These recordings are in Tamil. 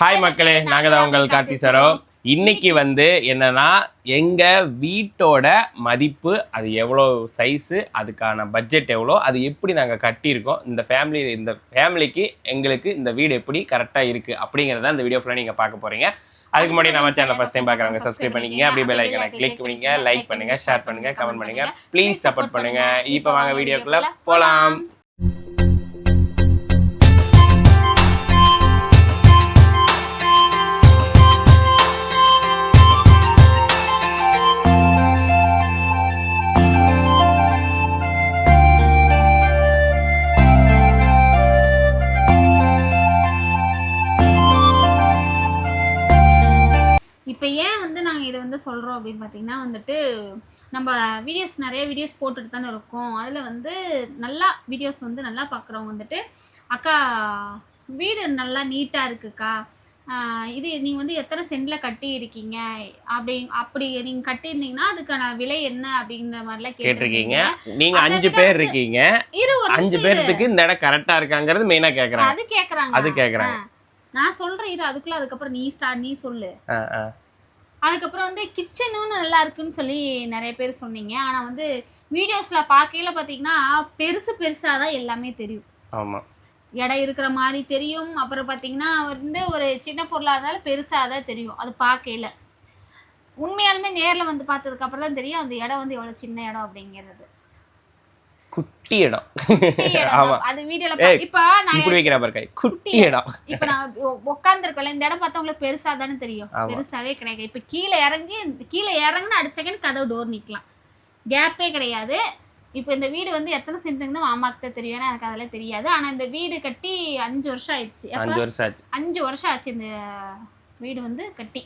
ஹாய் மக்களே. நாங்கள் தான் உங்கள் கார்த்தி சரோ. இன்னைக்கு வந்து என்னன்னா எங்க வீட்டோட மதிப்பு அது எவ்வளோ சைஸு அதுக்கான பட்ஜெட் எவ்வளோ அது எப்படி நாங்கள் கட்டியிருக்கோம் இந்த ஃபேமிலி இந்த ஃபேமிலிக்கு எங்களுக்கு இந்த வீடு எப்படி கரெக்டாக இருக்கு அப்படிங்கிறத இந்த வீடியோ ஃபுல்லாக நீங்கள் பார்க்க போறீங்க. அதுக்கு முன்னாடி நம்ம சேனல் ஃபஸ்ட் டைம் பார்க்குறவங்க சப்ஸ்கிரைப் பண்ணிக்கங்க. அப்படியே பெல் ஐக்கனை கிளிக் பண்ணிங்க லைக் பண்ணுங்க ஷேர் பண்ணுங்க. கமெண்ட் பண்ணுங்க ப்ளீஸ் சப்போர்ட் பண்ணுங்க. இப்போ வாங்க வீடியோக்குள்ள போகலாம் நம்ம வீடியோஸ் நிறைய வீடியோஸ் போட்டுட்டு தானே இருக்கோம். அதில் வந்து நல்லா வீடியோஸ் வந்து நல்லா பார்க்குறவங்க வந்துட்டு அக்கா வீடு நல்லா நீட்டாக இருக்குக்கா. இது நீங்கள் வந்து எத்தனை சென்டில் கட்டி இருக்கீங்க அப்படி அப்படி நீங்கள் கட்டியிருந்தீங்கன்னா அதுக்கான விலை என்ன? அப்படிங்கிற மாதிரிலாம் கேட்டிருக்கீங்க. கேட்டிருக்கீங்க. நீங்க அதை அஞ்சு பேர் இருக்கீங்க. இரு ஒரு அஞ்சு. பேர்த்துக்கு இந்த இடம் கரெக்டா இருக்காங்கிறது மெயினா கேக்குறாங்க. அது கேட்குறாங்க அது கேக்குறாங்க. நான் சொல்கிறேன் இரு அதுக்குள்ள அதுக்கப்புறம் நீ ஸ்டார்ட் நீ சொல்லு. அதுக்கப்புறம் வந்து கிச்சனும் நல்லா இருக்குன்னு சொல்லி நிறைய பேர் சொன்னீங்க. ஆனால் வந்து வீடியோஸில் பார்க்கையில பார்த்தீங்கன்னா பெருசு பெருசாக தான் எல்லாமே தெரியும். ஆமா. இடம் இருக்கிற மாதிரி தெரியும். அப்புறம் பார்த்தீங்கன்னா வந்து ஒரு சின்ன பொருளாக இருந்தாலும் பெருசாக தான் தெரியும். அது பார்க்கையில. உண்மையாலுமே நேரில் வந்து பார்த்ததுக்கு அப்புறம் தான் தெரியும் அந்த இடம் வந்து எவ்வளோ சின்ன இடம் அப்படிங்கிறது. குட்டி இடம் ஆமா. அது வீடியோல இப்போ நான் இப்படி வைக்கிற பாரு கை. குட்டி இடம் இப்ப நான் உட்காந்துருக்கல இந்த இடம் பார்த்தா உங்களுக்கு பெருசா தானே தெரியும். பெருசாவே கிடையாது. இப்ப கீழே இறங்கி கீழே இறங்குன்னு அடுத்த செகண்ட் கதவு டோர் நிக்கலாம். கேப்பே கிடையாது. இப்போ இந்த வீடு வந்து எத்தனை சென்ட்டுங்க மாமாக்கு தான் தெரியும். எனக்கு அதெல்லாம் தெரியாது. ஆனா இந்த வீடு கட்டி அஞ்சு வருஷம் ஆயிடுச்சு? அஞ்சு வருஷம் ஆச்சு. அஞ்சு வருஷம் ஆச்சு இந்த வீடு வந்து கட்டி.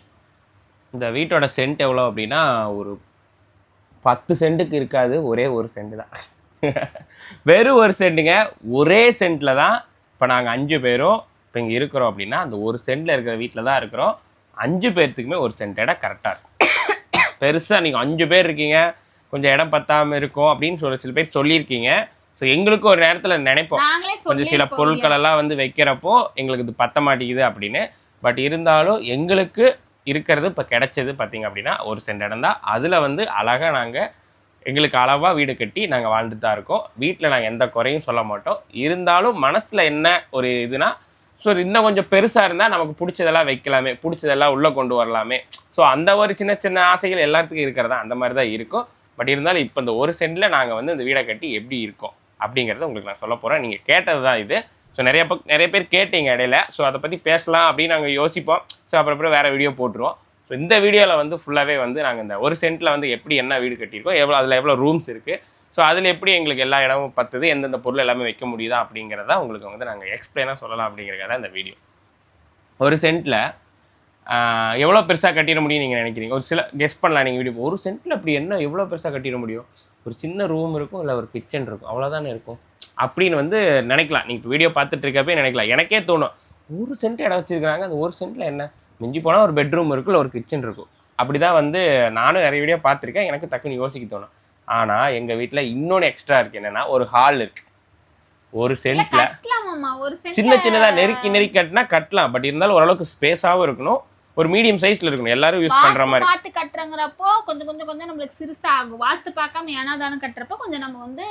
இந்த வீட்டோட சென்ட் எவ்வளோ அப்படின்னா ஒரு பத்து சென்ட்டுக்கு இருக்காது. ஒரே ஒரு சென்ட் தான். வெறும் ஒரு சென்ட்டுங்க. ஒரே சென்ட்ல தான் இப்போ நாங்கள் அஞ்சு பேரும் இப்போ இங்கே இருக்கிறோம் அப்படின்னா அந்த ஒரு சென்ட்ல இருக்கிற வீட்டில் தான் இருக்கிறோம். அஞ்சு பேர்த்துக்குமே ஒரு சென்ட் இடம் கரெக்டாக இருக்கும். பெருசாக நீங்கள் அஞ்சு பேர் இருக்கீங்க. கொஞ்சம் இடம் பத்தாமல் இருக்கும் அப்படின்னு சொல்ல சில பேர் சொல்லியிருக்கீங்க. ஸோ எங்களுக்கும் ஒரு நேரத்தில் நினைப்போம். கொஞ்சம் சில சொல்லி பொருட்கள் எல்லாம் வந்து வைக்கிறப்போ எங்களுக்கு இது பத்த மாட்டேங்குது அப்படின்னு. பட் இருந்தாலும் எங்களுக்கு இருக்கிறது இப்போ கிடைச்சது பார்த்தீங்க அப்படின்னா ஒரு சென்ட் இடம் தான். அதில் வந்து அழகாக நாங்கள் எங்களுக்கு அளவாக வீடு கட்டி நாங்கள் வாழ்ந்துட்டு தான் இருக்கோம். வீட்டில் நாங்கள் எந்த குறையும் சொல்ல மாட்டோம். இருந்தாலும் மனசில் என்ன ஒரு இதுனா ஸோ இன்னும் கொஞ்சம் பெருசாக இருந்தால் நமக்கு பிடிச்சதெல்லாம் வைக்கலாமே பிடிச்சதெல்லாம் உள்ளே கொண்டு வரலாமே. ஸோ அந்த ஒரு சின்ன சின்ன ஆசைகள் எல்லாத்துக்கும் இருக்கிறதா அந்த மாதிரி தான் இருக்கும். பட் இருந்தாலும் இப்போ இந்த ஒரு சென்டில் நாங்கள் வந்து இந்த வீடை கட்டி எப்படி இருக்கோம் அப்படிங்கிறத உங்களுக்கு நான் சொல்ல போகிறேன் நீங்கள் கேட்டது தான் இது. ஸோ நிறைய பக் நிறைய பேர் கேட்டீங்க இடையில. ஸோ அதை பற்றி பேசலாம் அப்படின்னு நாங்கள் யோசிப்போம். ஸோ அப்புறம் அப்புறம் வேறு வீடியோ போட்டுருவோம். ஸோ இந்த வீடியோவில் வந்து ஃபுல்லாகவே வந்து நாங்கள் இந்த ஒரு சென்ட்டில் வந்து எப்படி என்ன வீடு கட்டியிருக்கோம் எவ்வளோ அதில் எவ்வளோ ரூம்ஸ் இருக்குது ஸோ அதில் எப்படி எங்களுக்கு எல்லா இடமும் பத்துது எந்தெந்த பொருள் எல்லாமே வைக்க முடியுதா அப்படிங்கிறத உங்களுக்கு வந்து நாங்கள் எக்ஸ்பிளைனாக சொல்லலாம் அப்படிங்கிறத இந்த வீடியோ ஒரு சென்ட்டில் எவ்வளோ பெருசாக கட்டிட முடியும் நீங்கள் நினைக்கிறீங்க? ஒரு சில கெஸ் பண்ணலாம் நீங்கள் வீடியோ. ஒரு சென்ட்டில் அப்படி என்ன எவ்வளோ பெருசாக கட்டிட முடியும்? ஒரு சின்ன ரூம் இருக்கும் இல்லை ஒரு கிச்சன் இருக்கும் அவ்வளோதானே இருக்கும்? அப்படின்னு வந்து நினைக்கலாம். நீங்கள் இப்போ வீடியோ பார்த்துட்டு இருக்கப்பே நினைக்கலாம். எனக்கே தோணும். ஒரு சென்ட் இடம் வச்சிருக்காங்க அந்த ஒரு சென்ட்டில் என்ன? மிஞ்சி போனால் ஒரு பெட்ரூம் இருக்கும் இல்லை ஒரு கிச்சன் இருக்கும். அப்படி தான் வந்து நானும் நிறைய வீடியோ பார்த்துருக்கேன். எனக்கு டக்குன்னு யோசிக்க தோணும். ஆனால் எங்கள் வீட்டில் இன்னொன்று எக்ஸ்ட்ரா இருக்குது என்னென்னா ஒரு ஹால் இருக்குது ஒரு சென்ட்டில் சின்ன சின்னதாக நெருக்கி நெருக்கி கட்டினா கட்டலாம். பட் இருந்தாலும் ஓரளவுக்கு ஸ்பேஸாகவும் இருக்கணும். ஒரு மீடியம் சைஸில் இருக்கணும். எல்லாரும் யூஸ் வாஸ்து மாதிரி. பார்த்து கட்டுறங்கிறப்போ கொஞ்சம் கொஞ்சம் கொஞ்சம் நம்மளுக்கு சிறுசா ஆகும் வாஸ்து பார்க்காம ஏனாதானம் கட்டுறப்போ கொஞ்சம் நம்ம வந்து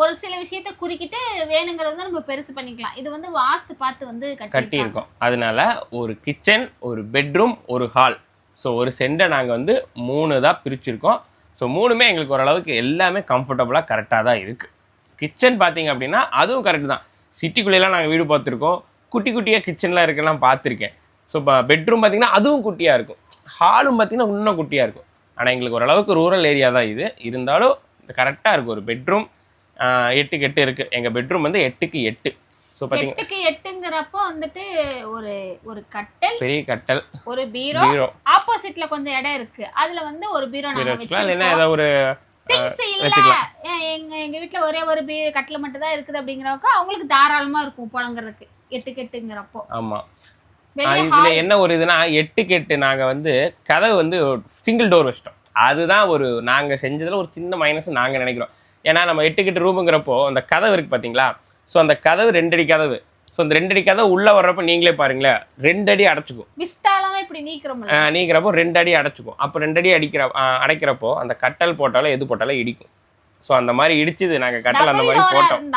ஒரு சில விஷயத்த குறுக்கிட்டு வேணுங்கிறத வந்து நம்ம பெருசு பண்ணிக்கலாம். இது வந்து வாஸ்து பார்த்து வந்து கட்டி கட்டியிருக்கோம். அதனால ஒரு கிச்சன் ஒரு பெட்ரூம் ஒரு ஹால் ஸோ ஒரு சென்டை நாங்கள் வந்து மூணு தான் பிரிச்சிருக்கோம். ஸோ மூணுமே எங்களுக்கு ஓரளவுக்கு எல்லாமே கம்ஃபர்டபுளாக கரெக்டாக தான் இருக்குது கிச்சன் பார்த்தீங்க அப்படின்னா அதுவும் கரெக்ட் தான். சிட்டிக்குள்ளேலாம் நாங்கள் வீடு பார்த்துருக்கோம். குட்டி குட்டியாக கிச்சன்லாம் இருக்கலாம் பார்த்துருக்கேன். ஸோ இப்போ பெட்ரூம் பார்த்தீங்கன்னா அதுவும் குட்டியாக இருக்கும். ஹாலும் பார்த்தீங்கன்னா இன்னும் குட்டியாக இருக்கும். ஆனால் எங்களுக்கு ஓரளவுக்கு ரூரல் ஏரியா தான் இது. இருந்தாலும் கரெக்டாக இருக்கும். ஒரு பெட்ரூம் எட்டுக்கு எட்டு இருக்குது எங்கள் பெட்ரூம் வந்து எட்டுக்கு எட்டு. ஸோ பார்த்தீங்க எட்டுக்கு எட்டுங்கிறப்போ வந்துட்டு ஒரு ஒரு கட்டல் பெரிய கட்டல் ஒரு பீரோ பீரோ. ஆப்போசிட்ல கொஞ்சம் இடம் இருக்கு. அதுல வந்து ஒரு பீரோ நாங்க வச்சுக்கலாம். இல்லைன்னா ஏதாவது ஒரு திங்ஸ் இல்ல. எங்க எங்க வீட்ல ஒரே ஒரு பீ கட்டில் மட்டும் தான் இருக்குது அப்படிங்கிறப்போ அவங்களுக்கு தாராளமா இருக்கும் புழங்குறதுக்கு எட்டுக்கு எட்டுங்கிறப்போ. ஆமாம் வெளியே இதுல என்ன ஒரு இதுனா எட்டுக்கு எட்டு நாங்க வந்து கதவு வந்து சிங்கிள் டோர் வச்சிட்டோம். அதுதான் ஒரு நாங்க செஞ்சதுல ஒரு சின்ன மைனஸ் நாங்க நினைக்கிறோம். ஏன்னா நம்ம எட்டுக்கு எட்டு ரூமுங்கிறப்போ அந்த கதவு இருக்கு பாத்தீங்களா? ஸோ அந்த கதவு ரெண்டடி கதவு. ஸோ இந்த ரெண்டு அடி கதை உள்ள வர்றப்ப நீங்களே பாருங்களேன் ரெண்டு அடி அடைச்சிக்கும். இப்படி நீக்கிறப்போ ரெண்டு அடி அடைச்சிக்கும். அப்போ ரெண்டு அடி அடிக்கிற அடைக்கிறப்போ அந்த கட்டல் போட்டாலும் எது போட்டாலும் இடிக்கும். ஸோ அந்த மாதிரி இடிச்சுது. நாங்கள் கட்டல் அந்த மாதிரி போட்டோம்.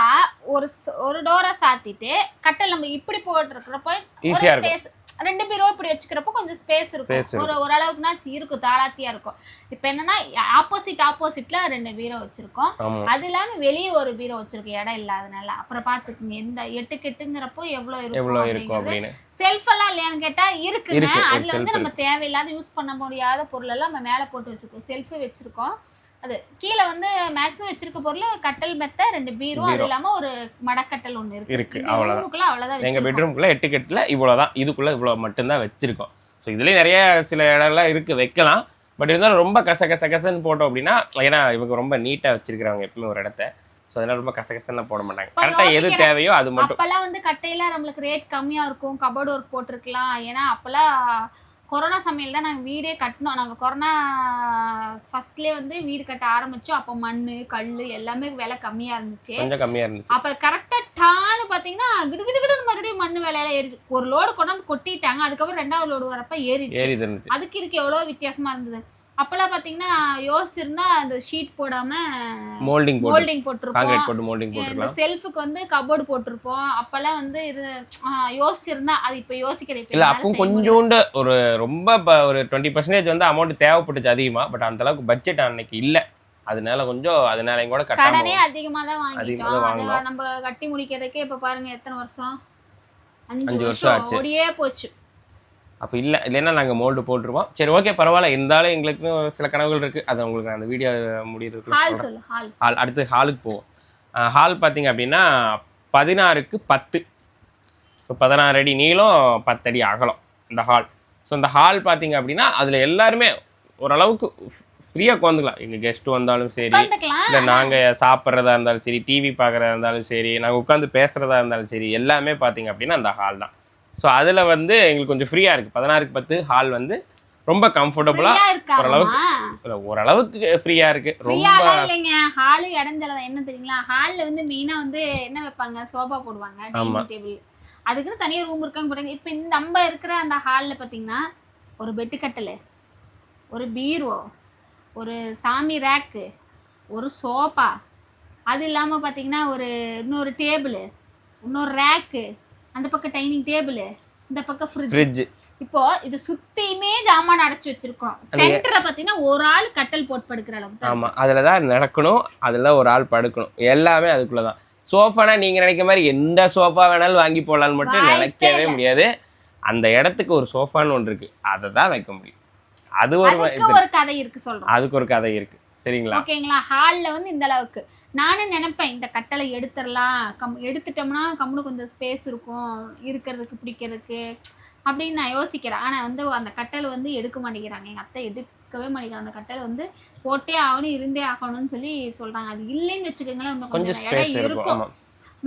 ஒரு ஒரு டோரை சாத்திட்டு கட்டல் நம்ம இப்படி போட்டுருக்கிறப்போ ஈஸியாக இருக்கும். ரெண்டு பீரோ இப்படி வச்சுக்கிறப்போ கொஞ்சம் ஸ்பேஸ் இருக்கும். ஒரு ஓரளவுக்குனாச்சும் இருக்கும் தாளாத்தியா இருக்கும். இப்போ என்னன்னா ஆப்போசிட் ஆப்போசிட்ல ரெண்டு பீரோ வச்சிருக்கோம். அது இல்லாம வெளியே ஒரு பீரோ வச்சிருக்கோம் இடம் இல்லாதனால. அப்புறம் பாத்துக்குங்க எந்த எட்டு கெட்டுங்கிறப்போ எவ்வளவு எவ்வளோ இருக்கும் அப்படிங்கிறது. செல்ஃப் எல்லாம் இல்லையான்னு கேட்டா இருக்குங்க. அதுல வந்து நம்ம தேவையில்லாத யூஸ் பண்ண முடியாத பொருள் எல்லாம் நம்ம மேல போட்டு வச்சிருக்கோம். செல்ஃப் வச்சிருக்கோம். அது கீழே வந்து மேக்ஸிமம் வச்சிருக்க பொருள் கட்டல் மெத்த ரெண்டு பீரோ அது. இல்லாம ஒரு மடக்கட்டல் ஒண்ணு இருக்கு. இருக்கு. ரூமுக்குள்ள அவ்வளவுதான் எங்கள். பெட்ரூம்குள்ளே எட்டு கட்டில் இவ்வளோ தான் இதுக்குள்ளே இவ்வளோ மட்டும்தான் வச்சுருக்கோம். ஸோ இதுலேயே நிறைய சில இடம்லாம் இருக்குது வைக்கலாம். பட் இருந்தாலும் ரொம்ப கச கச கசன்னு போட்டோம் அப்படின்னா ஏன்னா இவங்க ரொம்ப நீட்டாக வச்சிருக்கிறவங்க எப்பவுமே ஒரு இடத்த. ஸோ அதனால ரொம்ப கச கசன்னு போட மாட்டாங்க. கரெக்டாக எது. தேவையோ அது மட்டும். அப்பெல்லாம் வந்து கட்டையில நம்மளுக்கு ரேட் கம்மியா இருக்கும். கபோர்டு ஒர்க் போட்டிருக்கலாம். ஏன்னா அப்பெல்லாம் கொரோனா சமையல் தான் நாங்கள் வீடே கட்டினோம். நாங்கள் கொரோனா ஃபர்ஸ்ட்லேயே வந்து வீடு கட்ட ஆரம்பிச்சோம். அப்போ மண் கல் எல்லாமே விலை கம்மியாக இருந்துச்சு. கொஞ்சம் கம்மியாக இருந்துச்சு. அப்புறம் கரெக்டாக டான்னு பார்த்தீங்கன்னா கிடு கிடு கிடுன்னு மறுபடியும் மண் விலையில ஏறிச்சு. ஒரு லோடு கொண்டாந்து கொட்டிட்டாங்க. அதுக்கப்புறம் ரெண்டாவது லோடு வரப்ப ஏறிடுச்சு. அதுக்கு இதுக்கு எவ்வளோ வித்தியாசமா இருந்தது. அப்பெல்லாம் பார்த்தீங்கன்னா யோசிச்சிருந்தா அந்த ஷீட் போடாம மோல்டிங் மோல்டிங் போட்டிருப்போம். காங்கிரீட் போட்டு மோல்டிங் இந்த செல்ஃபுக்கு வந்து கபோர்டு போட்டிருப்போம். அப்பெல்லாம் வந்து இது யோசிச்சிருந்தா அது இப்ப யோசிக்கிற இப்ப இல்ல முடியாது. கொஞ்சோண்டு ஒரு ரொம்ப ஒரு டுவெண்ட்டி பர்சன்டேஜ் வந்து அமௌண்ட் தேவைப்பட்டுச்சு அதிகமா பட் அந்த அளவுக்கு பட்ஜெட் அன்னைக்கு இல்ல. அதனால கொஞ்சம் அதனாலையும் கூட கடனே கட்டாம அதிகமா தான் வாங்கிட்டோம். நம்ம கட்டி முடிக்கிறதுக்கே இப்ப பாருங்க எத்தனை வருஷம்? அஞ்சு வருஷம். ஓடியே போச்சு. அப்ப இல்ல இல்லைன்னா நாங்க மோல்டு போட்டுருவோம். சரி ஓகே பரவாயில்ல. இருந்தாலும் எங்களுக்கு சில கனவுகள் இருக்கு. அது உங்களுக்கு அந்த வீடியோ முடியிறதுக்கு ஹால் அடுத்து ஹாலுக்கு போவோம். ஹால் பார்த்தீங்க அப்படின்னா பதினாறுக்கு பத்து. ஸோ பதினாறு அடி நீளம் பத்தடி அகலம் இந்த ஹால் ஸோ இந்த ஹால் பார்த்தீங்க அப்படின்னா அதில் எல்லாருமே ஓரளவுக்கு ஃப்ரீயாக உட்காந்துக்கலாம். எங்கள் கெஸ்ட் வந்தாலும் சரி இல்லை நாங்கள் சாப்பிட்றதா இருந்தாலும் சரி டிவி பார்க்குறதா இருந்தாலும் சரி நாங்கள் உட்காந்து பேசுகிறதா இருந்தாலும் சரி எல்லாமே பார்த்தீங்க அப்படின்னா அந்த ஹால் தான். ஸோ அதில் வந்து எங்களுக்கு கொஞ்சம் ஃப்ரீயாக இருக்குது பதினாறுக்கு பத்து ஹால் வந்து ரொம்ப ஃப்ரீயா இருக்காமா ஓரளவுக்கு ஓரளவுக்கு ஃப்ரீயாக இருக்குது ரொம்ப இல்லைங்க. ஹாலு இடஞ்சலதான் என்ன தெரியுங்களா? ஹாலில் வந்து மெயினா வந்து என்ன வைப்பாங்க? சோஃபா போடுவாங்க டைனிங் டேபிள் அதுக்குன்னு தனியாக ரூம் இருக்காங்க போட்டாங்க இப்போ இந்த நம்ம இருக்கிற அந்த ஹாலில் பார்த்தீங்கன்னா ஒரு பெட்டு கட்டல் ஒரு பீரோ ஒரு சாமி ரேக்கு ஒரு சோஃபா அது இல்லாமல் பார்த்தீங்கன்னா ஒரு இன்னொரு டேபிள் இன்னொரு ரேக்கு அந்த பக்கம் டைனிங் டேபிள் இந்த பக்கம் ஃப்ரிட்ஜ் இப்போ இது சுத்தியுமே ஜாமான் அடைச்சு வச்சிருக்கோம் சென்டரை பார்த்தீங்கன்னா ஒரு ஆள் கட்டல் போட்டு படுக்கிற அளவுக்கு ஆமா அதுல தான் நடக்கணும் அதுல ஒரு ஆள் படுக்கணும். எல்லாமே அதுக்குள்ள தான். சோஃபானா நீங்க நினைக்கிற மாதிரி எந்த சோஃபா வேணாலும் வாங்கி போடலான்னு மட்டும் நினைக்கவே. முடியாது. அந்த இடத்துக்கு ஒரு சோஃபான்னு ஒன்று இருக்கு. அதை தான் வைக்க முடியும். அது ஒரு கதை இருக்கு சொல்றோம். அதுக்கு ஒரு கதை இருக்கு. சரிங்களா? ஓகேங்களா? ஹாலில் வந்து இந்த அளவுக்கு. நானும் நினைப்பேன் இந்த கட்டளை எடுத்துடலாம். கம் எடுத்துட்டோம்னா கம்முனு கொஞ்சம் ஸ்பேஸ் இருக்கும். இருக்கிறதுக்கு பிடிக்கிறதுக்கு அப்படின்னு நான் யோசிக்கிறேன். ஆனால் வந்து அந்த கட்டளை வந்து எடுக்க மாட்டேங்கிறாங்க. எங்கள் அத்தை எடுக்கவே மாட்டேங்கிறாங்க. அந்த கட்டளை வந்து போட்டே ஆகணும் இருந்தே ஆகணும்னு சொல்லி சொல்கிறாங்க அது இல்லைன்னு வச்சுக்கோங்களேன் இன்னும் கொஞ்சம் இடம் இருக்கும்.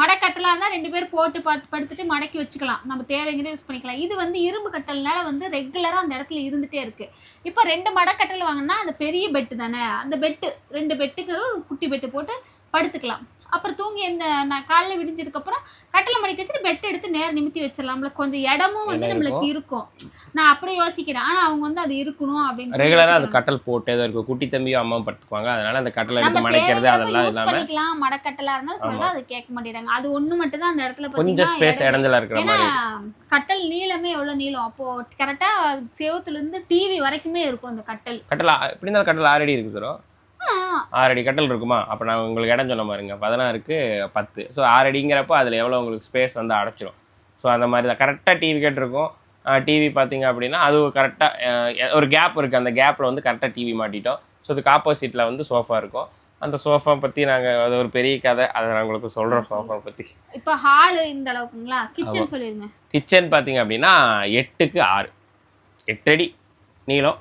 மடக்கட்டலாக இருந்தால் ரெண்டு பேர் போட்டு படு படுத்துட்டு மடக்கி வச்சுக்கலாம். நம்ம தேவைங்கிற யூஸ் பண்ணிக்கலாம். இது வந்து இரும்பு கட்டல்னால வந்து ரெகுலராக அந்த இடத்துல இருந்துகிட்டே இருக்குது இப்போ ரெண்டு மடக்கட்டல் வாங்கினா அந்த பெரிய பெட்டு தானே? அந்த பெட்டு ரெண்டு பெட்டுக்கு ஒரு குட்டி பெட்டு போட்டு படுத்துக்கலாம். அப்புறம் தூங்கி இந்த நான் காலைல விடிஞ்சதுக்கப்புறம் கட்டளை மடிக்க வச்சுட்டு பெட் எடுத்து நேர நிமித்தி வச்சிடலாம்ல கொஞ்சம் இடமும் வந்து நம்மளுக்கு இருக்கும். நான் அப்படியே யோசிக்கிறேன். ஆனால் அவங்க வந்து அது இருக்கணும் அப்படின்னு சொல்லி ரெகுலரா அது. கட்டல் போட்டே தான் இருக்கும். குட்டி தம்பியும் அம்மாவும் படுத்துக்குவாங்க. அதனால அந்த நம்ம எடுத்து மடைக்கிறது அதெல்லாம் இல்லாம பண்ணிக்கலாம். மடக்கட்டலா இருந்தாலும் சொல்றா அது கேட்க மாட்டேறாங்க அது ஒண்ணு மட்டும் தான் அந்த இடத்துல கொஞ்சம் ஸ்பேஸ் இடஞ்சலா இருக்கிற ஏன்னா மாதிரி. கட்டல் நீளமே எவ்வளவு நீளம்? அப்போ கரெக்டா செவத்துல இருந்து டிவி வரைக்குமே இருக்கும் அந்த கட்டல். கட்டல் எப்படி இருந்தாலும் கட்டல் ஆறு அடி இருக்கு சார் ஆறு அடி கட்டல் இருக்குமா? அப்போ நான் உங்களுக்கு இடம் சொன்ன பாருங்க பதினாறுக்கு பத்து. ஸோ ஆறு அடிங்கிறப்போ அதில் எவ்வளோ உங்களுக்கு ஸ்பேஸ் வந்து அடைச்சிரும். ஸோ அந்த மாதிரி தான். கரெக்டாக டிவி கேட்டிருக்கும். டிவி பார்த்தீங்க அப்படின்னா அது கரெக்டாக ஒரு கேப் இருக்குது அந்த கேப்பில் வந்து கரெக்டாக டிவி மாட்டிட்டோம். ஸோ அதுக்கு ஆப்போசிட்டில் வந்து சோஃபா இருக்கும். அந்த சோஃபா பற்றி நாங்கள் அது ஒரு பெரிய கதை. அதை நான் உங்களுக்கு சொல்கிறோம் சோஃபா பற்றி இப்ப ஹால் இந்த அளவுக்குங்களா? கிச்சன் சொல்லிருங்க. கிச்சன் பார்த்தீங்க அப்படின்னா எட்டுக்கு ஆறு. எட்டு அடி நீளம்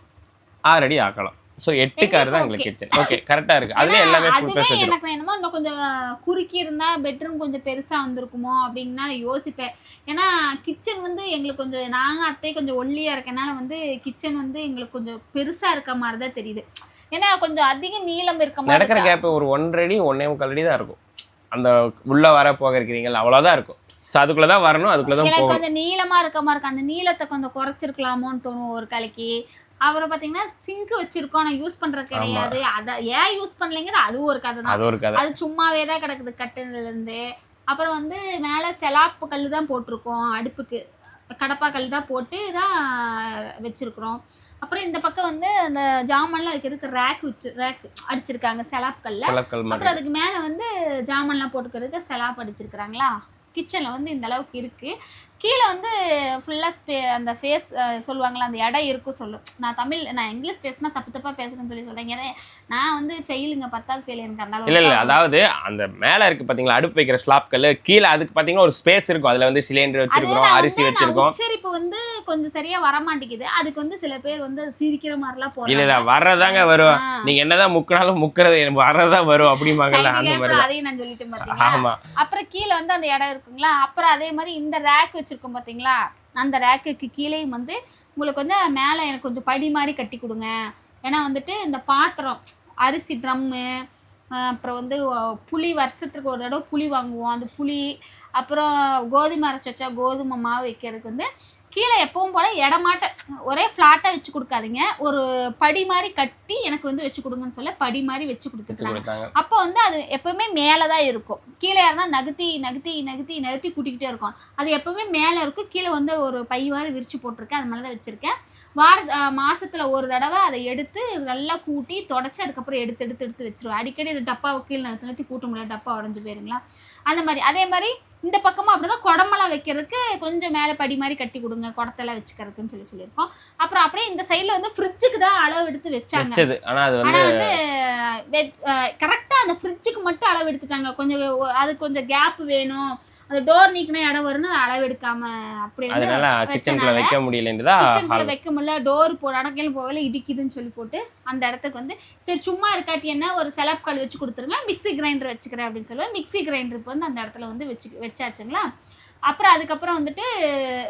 ஆறு அடி ஆக்கலாம். ஸோ எட்டுக்கு ஆறு தான் எங்களுக்கு கிச்சன். ஓகே கரெக்டாக இருக்குது அதுலேயே எல்லாமே ஃபுல் வச்சிடும் எனக்கு என்னமோ இன்னும் கொஞ்சம் குறுக்கி இருந்தா பெட்ரூம் கொஞ்சம் பெருசா வந்திருக்குமோ அப்படின்னு யோசிப்பேன். ஏன்னா கிச்சன் வந்து எங்களுக்கு கொஞ்சம் நாங்க அத்தை கொஞ்சம் ஒல்லியா இருக்கனால வந்து கிச்சன் வந்து எங்களுக்கு கொஞ்சம் பெருசா இருக்க மாதிரி தான் தெரியுது. ஏன்னா கொஞ்சம் அதிக நீளம் இருக்க மாதிரி நடக்கிற. கேப் ஒரு ஒன்றரை அடி ஒன்னே முக்கால் அடி தான் இருக்கும். அந்த உள்ள வர போக இருக்கிறீங்களா அவ்வளோதான் இருக்கும். ஸோ அதுக்குள்ள தான் வரணும் அதுக்குள்ள தான் எனக்கு கொஞ்சம் நீளமா இருக்க மாதிரி இருக்கு? அந்த நீளத்தை கொஞ்சம் குறைச்சிருக்கலாமோன்னு தோணும் ஒரு கலைக்கு. அப்புறம் பாத்தீங்கன்னா சிங்க் வச்சிருக்கோம். நான் யூஸ் பண்றது கிடையாது. அத ஏன் யூஸ் பண்ணலைங்கிற அதுவும் ஒரு கதை தான். அது அது சும்மாவே தான் கிடக்குது கட்டில இருந்து. அப்புறம் வந்து மேலே செலாப்பு கல் தான் போட்டிருக்கோம் அடுப்புக்கு. கடப்பா கல் தான் போட்டு தான் வச்சிருக்கிறோம். அப்புறம் இந்த பக்கம் வந்து அந்த ஜாமான்லாம் வைக்கிறதுக்கு ரேக் வச்சு ரேக் அடிச்சிருக்காங்க செலாப் கல்ல. அப்புறம் அதுக்கு மேலே வந்து ஜாமான்லாம் போட்டுக்கிறதுக்கு செலாப் அடிச்சிருக்கிறாங்களா? கிச்சனில் வந்து இந்த அளவுக்கு இருக்குது கீழே வந்து ஃபுல்லாக ஸ்பே அந்த ஃபேஸ் சொல்லுவாங்களா அந்த இடம் இருக்கும் சொல்லும் நான் தமிழ் நான் இங்கிலீஷ் பேசினா தப்பு தப்பாக பேசுகிறேன்னு சொல்லி சொல்கிறேன் ஏன்னா நான் வந்து ஃபெயிலுங்க பத்தாவது ஃபெயில் எனக்கு அந்த இல்ல இல்ல அதாவது அந்த மேல இருக்கு பாத்தீங்களா அடுப்பு வைக்கிற ஸ்லாப் கல்லு கீழே அதுக்கு பாத்தீங்கன்னா ஒரு ஸ்பேஸ் இருக்கும். அதுல வந்து சிலிண்டர் வச்சிருக்கோம் அரிசி வச்சிருக்கோம். உச்சரிப்பு வந்து கொஞ்சம் சரியா வர மாட்டேங்குது அதுக்கு வந்து சில பேர் வந்து சிரிக்கிற மாதிரிலாம் இல்ல இல்ல போறாங்க வர்றதாங்க வரும். ஆ. நீங்க என்னதான் முக்குனாலும் முக்கிறது எனக்கு வர்றதா வரும் அப்படிம்பாங்கல்ல அந்த மாதிரி அதையும் நான் சொல்லிட்டேன் பாத்தீங்களா? ஆமா. அப்புறம் கீழே வந்து அந்த இடம் இருக்குங்களா? அப்புறம் அதே மாதிரி இந்த ரேக் வச்சுருக்கோம் பார்த்தீங்களா அந்த ரேக்குக்கு கீழேயும் வந்து உங்களுக்கு வந்து மேலே எனக்கு கொஞ்சம் படி மாதிரி கட்டி கொடுங்க. ஏன்னா வந்துட்டு இந்த பாத்திரம் அரிசி ட்ரம்மு அப்புறம் வந்து புளி வருஷத்துக்கு ஒரு தடவை புளி வாங்குவோம். அந்த புளி அப்புறம் கோதுமை அரைச்சி வச்சா கோதுமை மாவு வைக்கிறதுக்கு வந்து கீழே எப்பவும் போல இடமாட்ட ஒரே ஃப்ளாட்டாக வச்சு கொடுக்காதீங்க. ஒரு படி மாதிரி கட்டி எனக்கு வந்து வச்சு கொடுங்கன்னு சொல்ல படி மாதிரி வச்சு கொடுத்துருக்காங்க அப்போ வந்து அது எப்பவுமே மேலே தான் இருக்கும். கீழே இருந்தால் நகர்த்தி நகர்த்தி நகர்த்தி நகர்த்தி கூட்டிக்கிட்டே இருக்கும். அது எப்பவுமே மேலே இருக்கும். கீழே வந்து ஒரு பை மாதிரி விரிச்சு போட்டிருக்கேன். அது மேலே தான் வச்சுருக்கேன். வார அஹ் மாசத்துல ஒரு தடவை அதை எடுத்து நல்லா கூட்டி தொடச்சி அதுக்கப்புறம் எடுத்து எடுத்து எடுத்து வச்சிருவேன். அடிக்கடி இது டப்பாவை கீழே நகர்த்தி நகர்த்தி கூட்ட முடியாது டப்பா உடஞ்சு போயிருங்களா? அந்த மாதிரி. அதே மாதிரி இந்த பக்கமும் அப்படிதான் குடமெல்லாம் வைக்கிறதுக்கு கொஞ்சம் மேலே படி மாதிரி கட்டி கொடுங்க குடத்தெல்லாம் வச்சுக்கிறதுக்குன்னு சொல்லி சொல்லியிருக்கோம். அப்புறம் அப்படியே இந்த சைடில் வந்து ஃப்ரிட்ஜுக்கு தான் அளவு எடுத்து வச்சாங்க. வச்சது. ஆனா அது வந்து ஆனா வந்து கரெக்டா அந்த ஃப்ரிட்ஜுக்கு மட்டும் அளவு எடுத்துட்டாங்க. கொஞ்சம் அது கொஞ்சம் கேப் வேணும். அந்த டோர் நீக்கின இடம் வரும்னு அளவு எடுக்காம அப்படி வந்து அதனால கிச்சனுக்குள்ள வைக்க கிச்சனுக்குள்ள வைக்க முடியல. டோர் போ அடக்கையில போகல இடிக்குதுன்னு சொல்லி போட்டு அந்த இடத்துக்கு வந்து சரி சும்மா இருக்காட்டி என்ன ஒரு செலப் கால் வச்சு கொடுத்துருங்க. மிக்ஸி கிரைண்டர் வச்சுக்கிறேன் அப்படின்னு சொல்லுவேன் மிக்ஸி கிரைண்டர் இப்போ வந்து அந்த இடத்துல வந்து வச்சு வச்சாச்சுங்களா? அப்புறம் அதுக்கப்புறம் வந்துட்டு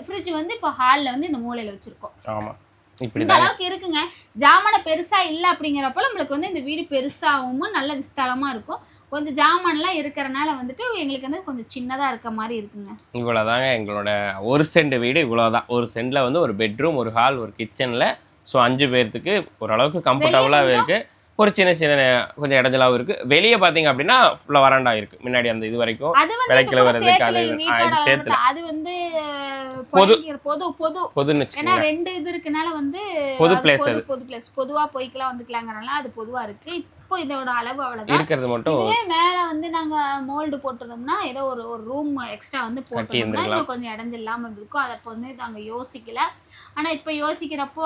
ஃப்ரிட்ஜ் வந்து இப்போ ஹாலில் வந்து இந்த மூலையில் வச்சுருக்கோம். ஆமா. இந்த அளவுக்கு இருக்குங்க. ஜாமான பெருசா இல்ல அப்படிங்கிறப்ப நம்மளுக்கு வந்து இந்த வீடு பெருசாகவும் நல்ல விஸ்தாலமா இருக்கும் கொஞ்சம் ஜாமான்லாம் இருக்கிறனால வந்துட்டு எங்களுக்கு வந்து கொஞ்சம் சின்னதா இருக்க மாதிரி இருக்குங்க. இவ்வளோதாங்க எங்களோட ஒரு சென்ட் வீடு இவ்வளோதான் ஒரு சென்ட்ல வந்து ஒரு பெட்ரூம் ஒரு ஹால் ஒரு கிச்சனில் ஸோ அஞ்சு பேர்த்துக்கு ஓரளவுக்கு கம்ஃபர்டபுளாகவே கொஞ்சம் இருக்கு. ஒரு சின்ன சின்ன கொஞ்சம் இடஞ்சலாவும் இருக்கு வெளியே பார்த்தீங்க அப்படின்னா ஃபுல்லாக வராண்டா இருக்கு முன்னாடி அந்த இது வரைக்கும் விளக்குல வர்றதுக்கு அது- சேர்த்துல. அது வந்து பொது. பொது பொது பொதுன்னு ஏன்னா ரெண்டு இது இருக்கனால வந்து பொது அது. பொது பிளேஸ் பொதுவா போய்க்கலாம் வந்துக்கலாங்கிறனால அது பொதுவா இருக்கு இப்போ இதோட அளவு அவ்வளவுதான். இருக்கிறது மட்டும் இதுவே மேல வந்து நாங்க மோல்டு போட்டிருந்தோம்னா ஏதோ ஒரு ஒரு ரூம் எக்ஸ்ட்ரா வந்து போட்டிருந்தோம்னா. இன்னும் கொஞ்சம் இடைஞ்சு இல்லாம இருந்திருக்கும். அதை அப்போ வந்து நாங்க யோசிக்கல. ஆனா இப்ப யோசிக்கிறப்போ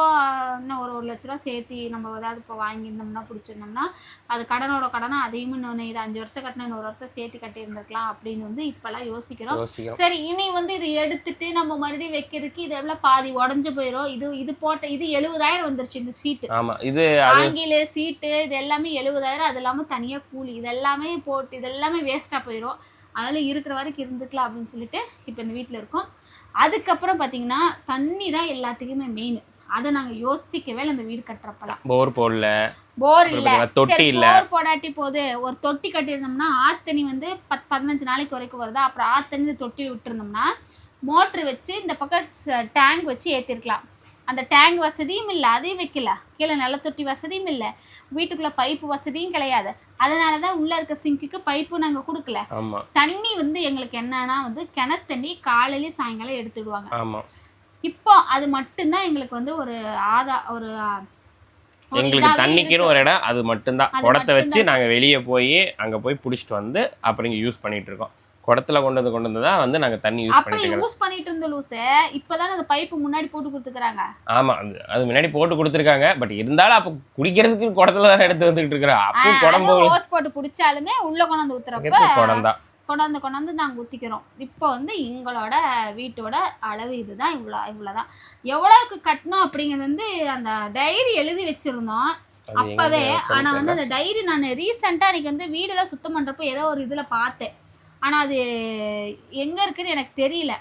இன்னும் ஒரு ஒரு லட்ச ரூபா சேர்த்து நம்ம ஏதாவது இப்போ வாங்கியிருந்தோம்னா பிடிச்சிருந்தோம்னா அது கடனோட கடனை அதையும் இன்னொன்று இது அஞ்சு வருஷம் கட்டின இன்னொரு வருஷம் சேர்த்து கட்டி இருந்திருக்கலாம் அப்படின்னு வந்து இப்பெல்லாம் யோசிக்கிறோம். சரி இனி வந்து இது எடுத்துட்டு நம்ம மறுபடியும் வைக்கிறதுக்கு இதெல்லாம் பாதி உடஞ்சு போயிடும் இது இது போட்ட இது எழுபதாயிரம் வந்துருச்சு இந்த சீட்டு. ஆமா இது ஆங்கில சீட்டு இது எல்லாமே எழுபதாயிரம் அது இல்லாமல் தனியாக கூலி இது எல்லாமே போட்டு இது எல்லாமே வேஸ்ட்டாக போயிடும் அதனால இருக்கிற வரைக்கும் இருந்துக்கலாம் அப்படின்னு சொல்லிட்டு இப்போ இந்த வீட்டில் இருக்கோம். அதுக்கப்புறம் பார்த்தீங்கன்னா தண்ணி தான் எல்லாத்துக்குமே மெயின் அதை நாங்கள் யோசிக்கவே இல்லை இந்த வீடு கட்டுறப்பலாம் போர் போடல. போர் இல்லை. தொட்டி இல்ல. போர் போடாட்டி போகுது ஒரு தொட்டி கட்டியிருந்தோம்னா ஆத்தண்ணி வந்து பத் பதினஞ்சு நாளைக்கு வரைக்கும் வருதா? அப்புறம் ஆத்தண்ணி இந்த தொட்டி விட்டுருந்தோம்னா மோட்ரு வச்சு இந்த பக்கம் டேங்க் வச்சு ஏற்றிருக்கலாம் அந்த டேங்க் வசதியும் இல்லை அதையும் வைக்கல. கீழே நல்ல தொட்டி வசதியும் இல்லை. வீட்டுக்குள்ள பைப்பு வசதியும் கிடையாது. அதனால தான் உள்ளே இருக்க சிங்க்குக்கு பைப்பு நாங்கள் கொடுக்கல. தண்ணி வந்து எங்களுக்கு என்னன்னா வந்து கிணத்து தண்ணி காலையிலயும் சாயங்காலம் எடுத்துடுவாங்க இப்போ அது மட்டும்தான் எங்களுக்கு வந்து ஒரு ஆதா ஒரு எங்களுக்கு தண்ணிக்குன்னு. ஒரு இடம் அது மட்டும்தான். குடத்தை வச்சு மட்டும்தான். நாங்க வெளியே போய் அங்க போய் பிடிச்சிட்டு வந்து அப்புறம் இங்க யூஸ் பண்ணிட்டு இருக்கோம். குடத்துல கொண்டு வந்து கொண்டு வந்து தான் வந்து நாங்க தண்ணி யூஸ் பண்ணிட்டு யூஸ் பண்ணிட்டு இருந்த லூசு இப்பதானே அந்த பைப்பு முன்னாடி போட்டு கொடுத்துக்கிறாங்க. ஆமா அது அது முன்னாடி போட்டு கொடுத்துருக்காங்க. பட் இருந்தாலும் அப்ப குடிக்கிறதுக்கு குடத்துல தான் எடுத்து வந்துகிட்டு இருக்கிறோம் அப்போ குடம் போகல ஹோஸ் போட்டு பிடிச்சாலுமே உள்ள கொண்டாந்து ஊத்துறப்ப குடம் தான் கொண்டாந்து கொண்டாந்து நாங்கள் ஊற்றிக்கிறோம் இப்போ வந்து எங்களோட வீட்டோட அளவு இதுதான் இவ்வளோ இவ்வளோதான். எவ்வளவுக்கு கட்டணும் அப்படிங்கிறது வந்து அந்த டைரி எழுதி வச்சிருந்தோம். அப்பவே ஆனா வந்து. அந்த டைரி நான் ரீசெண்டாக அன்னைக்கு வந்து வீடெல்லாம் சுத்தம் பண்றப்போ ஏதோ ஒரு இதுல பார்த்தேன். ஆனால் அது எங்கே இருக்குன்னு எனக்கு தெரியல.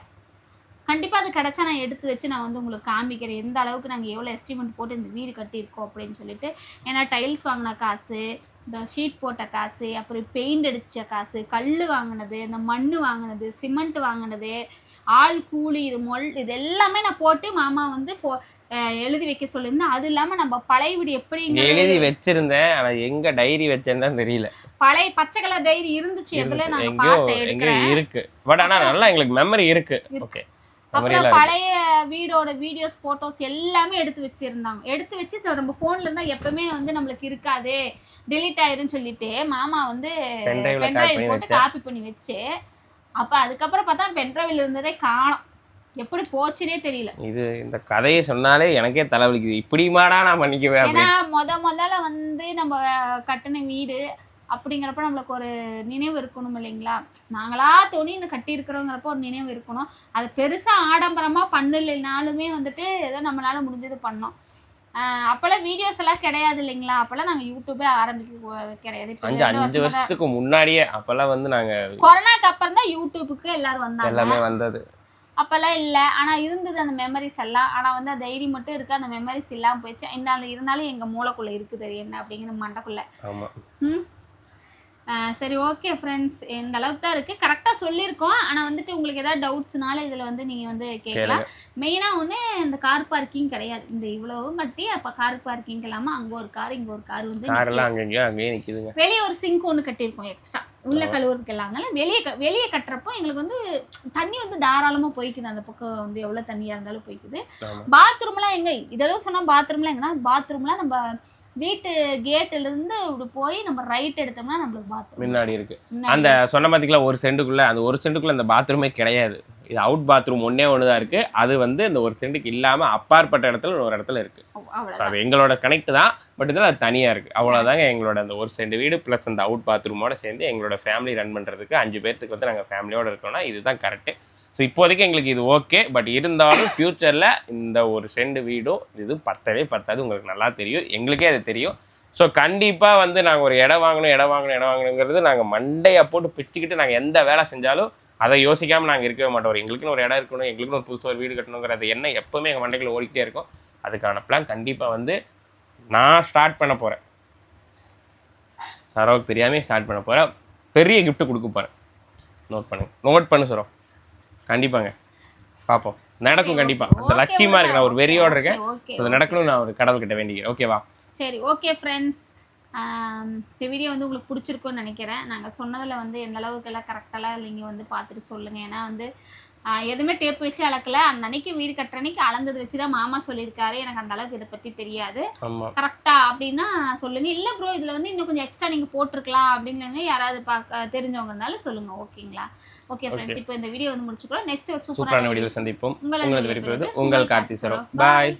கண்டிப்பாக அது கிடச்சா நான் எடுத்து வச்சு நான் வந்து உங்களுக்கு காமிக்கிறேன். எந்த அளவுக்கு நாங்கள் எவ்வளோ எஸ்டிமேட் போட்டு இந்த வீடு கட்டியிருக்கோம் அப்படின்னு சொல்லிட்டு. ஏன்னா டைல்ஸ் வாங்கின காசு இந்த ஷீட் போட்ட காசு அப்புறம் பெயிண்ட் அடித்த காசு கல் வாங்கினது இந்த மண் வாங்கினது சிமெண்ட் வாங்கினது ஆள் கூலி இது மொல் இது எல்லாமே நான் போட்டு மாமா வந்து ஃபோ- எழுதி வைக்க சொல்லியிருந்தேன். அது இல்லாமல் நம்ம பழைய வீடு எப்படி எழுதி வச்சிருந்தேன். ஆனா எங்க டைரி வச்சேன்னு தெரியல. பழைய பச்சை கலர் டைரி இருந்துச்சு. எதுல நாங்கள் எங்கேயோ பார்த்து எங்கேயோ எடுக்கிறேன். இருக்கு. பட் ஆனா நல்லா எங்களுக்கு மெமரி இருக்கு. ஓகே அப்புறம். பழைய வீடோட வீடியோஸ் போட்டோஸ் எல்லாமே எடுத்து வச்சிருந்தாங்க. எடுத்து வச்சு சரி, நம்ம ஃபோன்ல இருந்தா எப்பவுமே வந்து நம்மளுக்கு இருக்காது. delete ஆயிரும்னு சொல்லிட்டு மாமா வந்து பென்ட்ரைவ் பண்ணி போட்டு காப்பி பண்ணி வச்சு அப்ப அதுக்கப்புறம் பார்த்தா பென்ட்ரைவ்ல இருந்ததே காணோம். எப்படி போச்சுனே தெரியல. இது இந்த கதையை சொன்னாலே எனக்கே தலைவலிக்குது இப்படிமாடா நான் பண்ணிக்குவேன் ஏன்னா முத முதல்ல வந்து நம்ம கட்டின வீடு அப்படிங்கிறப்ப நம்மளுக்கு ஒரு நினைவு இருக்கணும் இல்லைங்களா? நாங்களா துணின்னு கட்டி இருக்கிறோங்கிறப்ப ஒரு நினைவு இருக்கணும். அது பெருசாக ஆடம்பரமாக பண்ணலைனாலுமே வந்துட்டு ஏதோ நம்மளால முடிஞ்சது பண்ணோம். அப்போல்லாம் வீடியோஸ் எல்லாம் கிடையாது இல்லைங்களா? அப்போல்லாம் நாங்கள் யூடியூபே ஆரம்பிக்க கிடையாது. அஞ்சு அஞ்சு. வருஷத்துக்கு முன்னாடியே அப்பெல்லாம் வந்து நாங்க கொரோனாக்கு அப்புறம் தான் யூடியூபுக்கு எல்லாரும் வந்தாங்க. எல்லாமே வந்தது. அப்போல்லாம் இல்லை. ஆனால் இருந்தது அந்த மெமரிஸ் எல்லாம். ஆனால் வந்து அந்த டைரி மட்டும் இருக்குது அந்த மெமரிஸ் இல்லாமல் போயிடுச்சு. இருந்தாலும் இருந்தாலும் எங்கள் மூளைக்குள்ளே இருக்குது. என்ன அப்படிங்கிறது மண்டைக்குள்ளே. ஆமா. ம்? சரி ஓகே ஃப்ரெண்ட்ஸ் இந்த அளவுக்கு தான் இருக்குது கரெக்டாக சொல்லியிருக்கோம். ஆனால் வந்துட்டு உங்களுக்கு ஏதாவது டவுட்ஸ்னால இதில் வந்து நீங்கள் வந்து கேட்கலாம். மெயினாக ஒன்று இந்த கார் பார்க்கிங் கிடையாது. இந்த இவ்வளவும் கட்டி அப்போ கார் பார்க்கிங் இல்லாமல் அங்கே ஒரு கார் இங்கே ஒரு கார் வந்து வெளியே ஒரு சிங்க் ஒன்று கட்டியிருக்கோம் எக்ஸ்ட்ரா உள்ள கழுவுறதுக்கு எல்லாங்கல வெளியே வெளியே கட்டுறப்போ எங்களுக்கு வந்து தண்ணி வந்து தாராளமாக போய்க்குது. அந்த பக்கம் வந்து எவ்வளோ தண்ணியாக இருந்தாலும் போய்க்குது. பாத்ரூம்லாம் எங்க? இதெல்லாம் சொன்னால் பாத்ரூம்லாம் எங்கன்னா பாத்ரூம்லாம் நம்ம வீட்டு கேட்டுல இருந்து இப்படி போய் நம்ம ரைட் எடுத்தோம்னா நம்மளுக்கு பாத்ரூம் முன்னாடி இருக்கு. அந்த சொன்ன பாத்தீங்களா ஒரு சென்ட்டுக்குள்ள அந்த ஒரு சென்ட்டுக்குள்ள அந்த பாத்ரூமே கிடையாது. இது அவுட் பாத்ரூம் ஒன்னே ஒன்று தான் இருக்கு. அது வந்து இந்த ஒரு சென்ட்டுக்கு இல்லாம அப்பாற்பட்ட இடத்துல ஒரு இடத்துல இருக்கு. அது எங்களோட கனெக்ட் தான். பட் இதில் அது தனியாக இருக்குது அவ்வளோதாங்க எங்களோட அந்த ஒரு சென்ட் வீடு ப்ளஸ் அந்த அவுட் பாத்ரூமோட சேர்ந்து எங்களோட ஃபேமிலி ரன் பண்ணுறதுக்கு அஞ்சு பேர்த்துக்கு வந்து நாங்கள் ஃபேமிலியோட இருக்கோம்னா இதுதான் கரெக்டு ஸோ இப்போதைக்கு எங்களுக்கு இது ஓகே பட் இருந்தாலும் ஃப்யூச்சரில் இந்த ஒரு செண்டு வீடும் இது பத்தவே பத்தாது. உங்களுக்கு நல்லா தெரியும். எங்களுக்கே அது தெரியும். ஸோ கண்டிப்பாக வந்து நாங்கள் ஒரு இடம் வாங்கணும் இடம் வாங்கணும் இடம் வாங்கணுங்கிறது நாங்கள் மண்டையை போட்டு பிச்சுக்கிட்டு நாங்கள் எந்த வேலை செஞ்சாலும் அதை யோசிக்காமல் நாங்கள் இருக்கவே மாட்டோம். ஒரு எங்களுக்குன்னு ஒரு இடம் இருக்கணும் எங்களுக்குன்னு ஒரு புதுசாக ஒரு வீடு கட்டணுங்கிறது என்ன எப்போவுமே எங்கள் மண்டைக்குள்ள ஓடிக்கிட்டே இருக்கும். அதுக்கான பிளான் கண்டிப்பாக வந்து நான் ஸ்டார்ட் பண்ண போகிறேன் சரோக்கு தெரியாமல் ஸ்டார்ட் பண்ண போகிறேன் பெரிய கிஃப்ட்டு கொடுக்க போகிறேன் நோட் பண்ணுங்க நோட் பண்ணு சரோ. கண்டிப்பாங்க. பார்ப்போம் நடக்கும் கண்டிப்பாக அந்த லட்சியமாக இருக்கு நான் ஒரு வெறியோட இருக்கேன். ஸோ அது நடக்கணும் நான் ஒரு கடவுள்கிட்ட வேண்டிக்கிறேன் ஓகேவா? சரி ஓகே ஃப்ரெண்ட்ஸ் இந்த வீடியோ வந்து உங்களுக்கு பிடிச்சிருக்கும்னு நினைக்கிறேன். நாங்கள் சொன்னதில் வந்து எந்த அளவுக்கு எல்லாம் கரெக்டாலாம் நீங்கள் வந்து பார்த்துட்டு சொல்லுங்கள் ஏன்னா வந்து எதுவுமே டேப் வச்சு அளக்கல. அந்த அன்னைக்கு வீடு கட்டுற அன்னைக்கு அளந்தது வச்சு தான் மாமா சொல்லியிருக்காரு. எனக்கு அந்த அளவுக்கு இதை பற்றி தெரியாது. கரெக்டா அப்படின்னா சொல்லுங்க. இல்லை ப்ரோ இதில் வந்து இன்னும் கொஞ்சம் எக்ஸ்ட்ரா நீங்கள் போட்டிருக்கலாம் அப்படின்னு யாராவது பார்க்க தெரிஞ்சவங்க இருந்தாலும் சொல்லுங்க. ஓகேங்களா? ஓகே ஃப்ரெண்ட்ஸ் இப்போ இந்த வீடியோ வந்து முடிச்சுக்கிறோம் நெக்ஸ்ட் சூப்பரான வீடியோவில் சந்திப்போம். உங்களை உங்களது உங்கள் கார்த்தி சரோ. பாய்